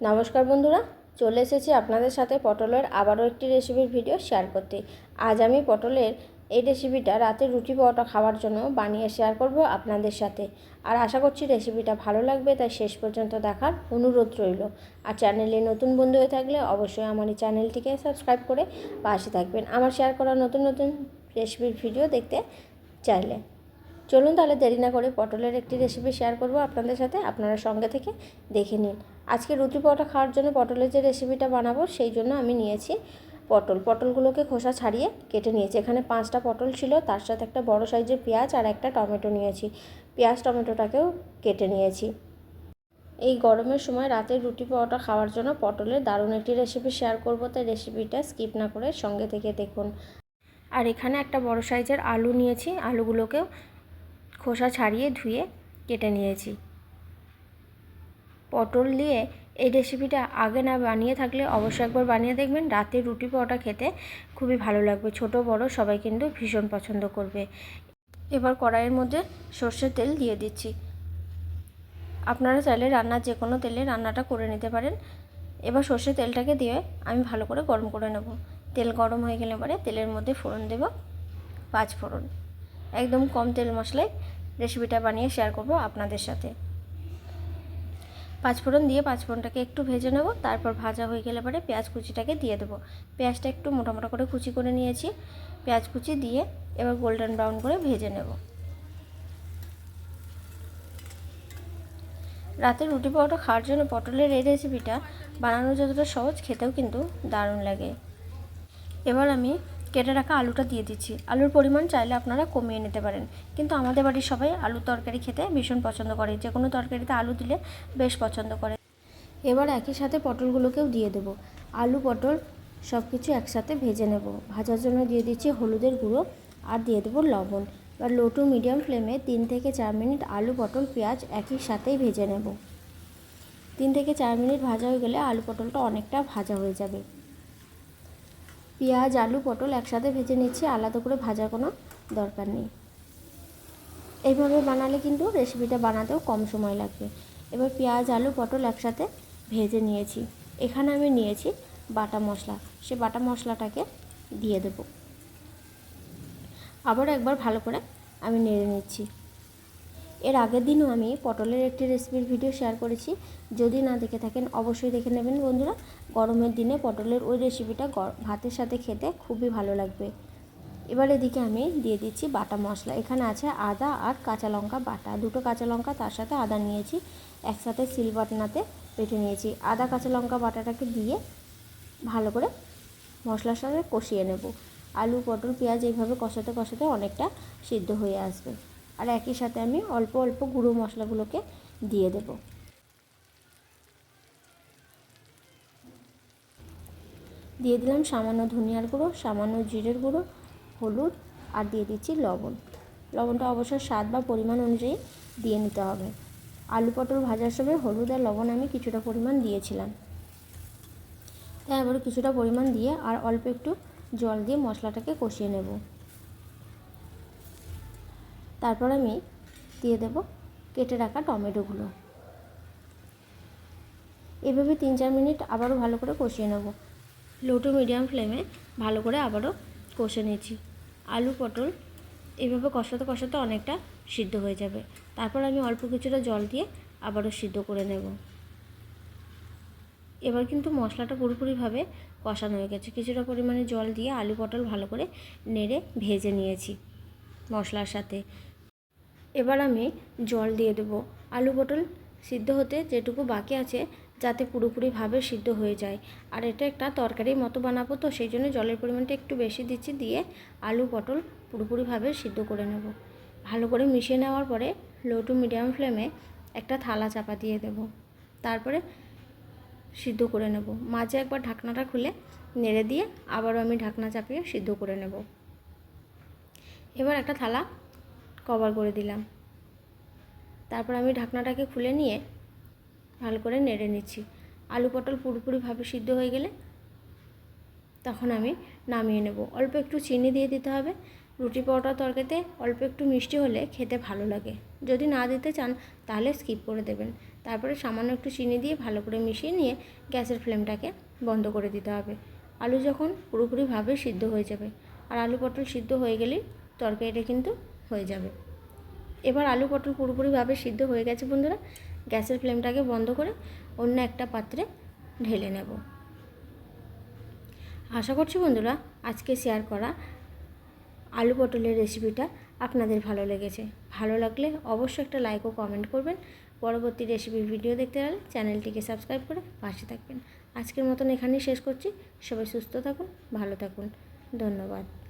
নমস্কার বন্ধুরা, চলে এসেছি আপনাদের সাথে পটলের আবারও একটি রেসিপির ভিডিও শেয়ার করতে। আজ আমি পটলের এই রেসিপিটা রাতে রুটি পরোটা খাওয়ার জন্য বানিয়ে শেয়ার করব আপনাদের সাথে। আর আশা করছি রেসিপিটা ভালো লাগবে, তাই শেষ পর্যন্ত দেখার অনুরোধ রইল। আর চ্যানেলে নতুন বন্ধু হয়ে থাকলে অবশ্যই আমার এই চ্যানেলটিকে সাবস্ক্রাইব করে পাশে থাকবেন। আমার শেয়ার করা নতুন নতুন রেসিপির ভিডিও দেখতে চাইলে। চলুন তাহলে দেরি না করে পটলের একটি রেসিপি শেয়ার করব আপনাদের সাথে। আপনারা সঙ্গে থেকে দেখে নিন। আজকে রুটি পরোটা খাওয়ার জন্য পটলের যে রেসিপিটা বানাবো, সেই জন্য আমি নিয়েছি পটল। পটলগুলোকে খোসা ছাড়িয়ে কেটে নিয়েছি। এখানে পাঁচটা পটল ছিল, তার সাথে একটা বড় সাইজের পেঁয়াজ আর একটা টমেটো নিয়েছি। পেঁয়াজ, টমেটোটাকেও কেটে নিয়েছি। এই গরমের সময় রাতে রুটি পরোটা খাওয়ার জন্য পটলের দারুণ একটি রেসিপি শেয়ার করব, তাই রেসিপিটা স্কিপ না করে সঙ্গে থেকে দেখুন। আর এখানে একটা বড় সাইজের আলু নিয়েছি। আলুগুলোকেও খোসা ছাড়িয়ে ধুয়ে কেটে নিয়েছি। পটল দিয়ে এই রেসিপিটা আগে না বানিয়ে থাকলে অবশ্যই একবার বানিয়ে দেখবেন। রাতে রুটি পরোটা খেতে খুবই ভালো লাগবে। ছোট, বড় সবাই কিন্তু ভীষণ পছন্দ করবে। এবার কড়াইয়ের মধ্যে সর্ষের তেল দিয়ে দিচ্ছি। আপনারা চাইলে রান্নার যে কোনো তেলে রান্নাটা করে নিতে পারেন। এবার সর্ষের তেলটাকে দিয়ে আমি ভালো করে গরম করে নেব। তেল গরম হয়ে গেলে পরে তেলের মধ্যে ফোড়ন দেব, পাঁচ ফোড়ন। একদম কম তেল মশলায় রেসিপিটা বানিয়ে শেয়ার করব আপনাদের সাথে। পাঁচফোড়ন দিয়ে পাঁচফোড়নটাকে একটু ভেজে নেব, তারপর ভাজা হয়ে গেলে পরে পেঁয়াজ কুচিটাকে দিয়ে দেবো। পেঁয়াজটা একটু মোটা মোটা করে কুচি করে নিয়েছি। পেঁয়াজ কুচি দিয়ে এবার গোল্ডেন ব্রাউন করে ভেজে নেব। রাতে রুটি পরোটা খাওয়ার জন্য পটলের এই রেসিপিটা বানানো যতটা সহজ, খেতেও কিন্তু দারুণ লাগে। এবার আমি কেটে রাখা আলুটা দিয়ে দিচ্ছি। আলুর পরিমাণ চাইলে আপনারা কমিয়ে নিতে পারেন। কিন্তু আমাদের বাড়ির সবাই আলুর তরকারি খেতে ভীষণ পছন্দ করে। যে কোনো তরকারিতে আলু দিলে বেশ পছন্দ করে। এবার একই সাথে পটলগুলোকেও দিয়ে দেবো। আলু, পটল সব কিছু একসাথে ভেজে নেব। ভাজার জন্য দিয়ে দিচ্ছি হলুদের গুঁড়ো আর দিয়ে দেবো লবণ। এবার লো টু মিডিয়াম ফ্লেমে তিন থেকে চার মিনিট আলু, পটল, পেঁয়াজ একই সাথেই ভেজে নেব। তিন থেকে চার মিনিট ভাজা হয়ে গেলে আলু, পটলটা অনেকটা ভাজা হয়ে যাবে। পেঁয়াজ, আলু, পটল একসাথে ভেজে নিচ্ছি, আলাদা করে ভাজার কোনো দরকার নেই। এইভাবে বানালে কিন্তু রেসিপিটা বানাতেও কম সময় লাগবে। এবার পেঁয়াজ, আলু, পটল একসাথে ভেজে নিয়েছি। এখানে আমি নিয়েছি বাটা মশলা। সে বাটা মশলাটাকে দিয়ে দেব। আবার একবার ভালো করে আমি নেড়ে নিচ্ছি। এর আগের দিনও আমি পটলের একটি রেসিপির ভিডিও শেয়ার করেছি। যদি না দেখে থাকেন, অবশ্যই দেখে নেবেন বন্ধুরা। গরমের দিনে পটলের ওই রেসিপিটা ভাতের সাথে খেতে খুবই ভালো লাগবে। এবার এদিকে আমি দিয়ে দিচ্ছি বাটা মশলা। এখানে আছে আদা আর কাঁচা লঙ্কা বাটা। দুটো কাঁচা লঙ্কা তার সাথে আদা নিয়েছি। একসাথে সিল বাটনাতে পেটে নিয়েছি। আদা, কাঁচা লঙ্কা বাটাটাকে দিয়ে ভালো করে মশলার সাথে কষিয়ে নেব। আলু, পটল, পেঁয়াজ এইভাবে কষাতে কষাতে অনেকটা সিদ্ধ হয়ে আসবে। আর একই সাথে আমি অল্প অল্প গুঁড়ো মশলাগুলোকে দিয়ে দেব। দিয়ে দিলাম সামান্য ধনিয়ার গুঁড়ো, সামান্য জিরের গুঁড়ো, হলুদ আর দিয়ে দিচ্ছি লবণ। লবণটা অবশ্য স্বাদ বা পরিমাণ অনুযায়ী দিয়ে নিতে হবে। আলু পটল ভাজার সময় হলুদ আর লবণ আমি কিছুটা পরিমাণ দিয়েছিলাম। তাই এবার কিছুটা পরিমাণ দিয়ে আর অল্প একটু জল দিয়ে মশলাটাকে কষিয়ে নেব। তারপর আমি দিয়ে দেব কেটে রাখা টমেটোগুলো। এভাবে তিন চার মিনিট আবারও ভালো করে কষিয়ে নেব। লো টু মিডিয়াম ফ্লেমে ভালো করে আবারও কষে নিয়েছি। আলু, পটল এভাবে কষাতে কষাতে অনেকটা সিদ্ধ হয়ে যাবে। তারপর আমি অল্প কিছুটা জল দিয়ে আবারও সিদ্ধ করে নেব। এবার কিন্তু মশলাটা পুরোপুরিভাবে কষানো হয়ে গেছে। কিছুটা পরিমাণে জল দিয়ে আলু, পটল ভালো করে নেড়ে ভেজে নিয়েছি মশলার সাথে। এবার আমি জল দিয়ে দেবো। আলু পটল সিদ্ধ হতে যেটুকু বাকি আছে, যাতে পুরোপুরিভাবে সিদ্ধ হয়ে যায়। আর এটা একটা তরকারির মতো বানাবো, তো সেই জন্য জলের পরিমাণটা একটু বেশি দিচ্ছি, দিয়ে আলু পটল পুরোপুরিভাবে সিদ্ধ করে নেব। ভালো করে মিশিয়ে নেওয়ার পরে লো টু মিডিয়াম ফ্লেমে একটা থালা চাপা দিয়ে দেব। তারপরে সিদ্ধ করে নেব। মাঝে একবার ঢাকনাটা খুলে নেড়ে দিয়ে আবারও আমি ঢাকনা চাপিয়ে সিদ্ধ করে নেব। এবার একটা থালা কভার করে দিলাম। তারপর আমি ঢাকনাটাকে খুলে নিয়ে ভালো করে নেড়ে নিচ্ছি। আলু পটল পুরোপুরিভাবে সিদ্ধ হয়ে গেলে তখন আমি নামিয়ে নেব। অল্প একটু চিনি দিয়ে দিতে হবে। রুটি পরোটা তরকারিতে অল্প একটু মিষ্টি হলে খেতে ভালো লাগে। যদি না দিতে চান তাহলে স্কিপ করে দেবেন। তারপরে সামান্য একটু চিনি দিয়ে ভালো করে মিশিয়ে নিয়ে গ্যাসের ফ্লেমটাকে বন্ধ করে দিতে হবে। আলু যখন পুরোপুরিভাবে সিদ্ধ হয়ে যাবে। আর আলু পটল সিদ্ধ হয়ে গেলেই তরকারিটা কিন্তু হয়ে যাবে। এবার আলু পটল পুরোপুরিভাবে সিদ্ধ হয়ে গেছে বন্ধুরা। গ্যাসের ফ্লেমটাকে বন্ধ করে অন্য একটা পাত্রে ঢেলে নেব। আশা করছি বন্ধুরা আজকে শেয়ার করা আলু পটলের রেসিপিটা আপনাদের ভালো লেগেছে। ভালো লাগলে অবশ্যই একটা লাইক ও কমেন্ট করবেন। পরবর্তী রেসিপির ভিডিও দেখতে গেলে চ্যানেলটিকে সাবস্ক্রাইব করে পাশে থাকবেন। আজকের মতন এখানেই শেষ করছি। সবাই সুস্থ থাকুন, ভালো থাকুন। ধন্যবাদ।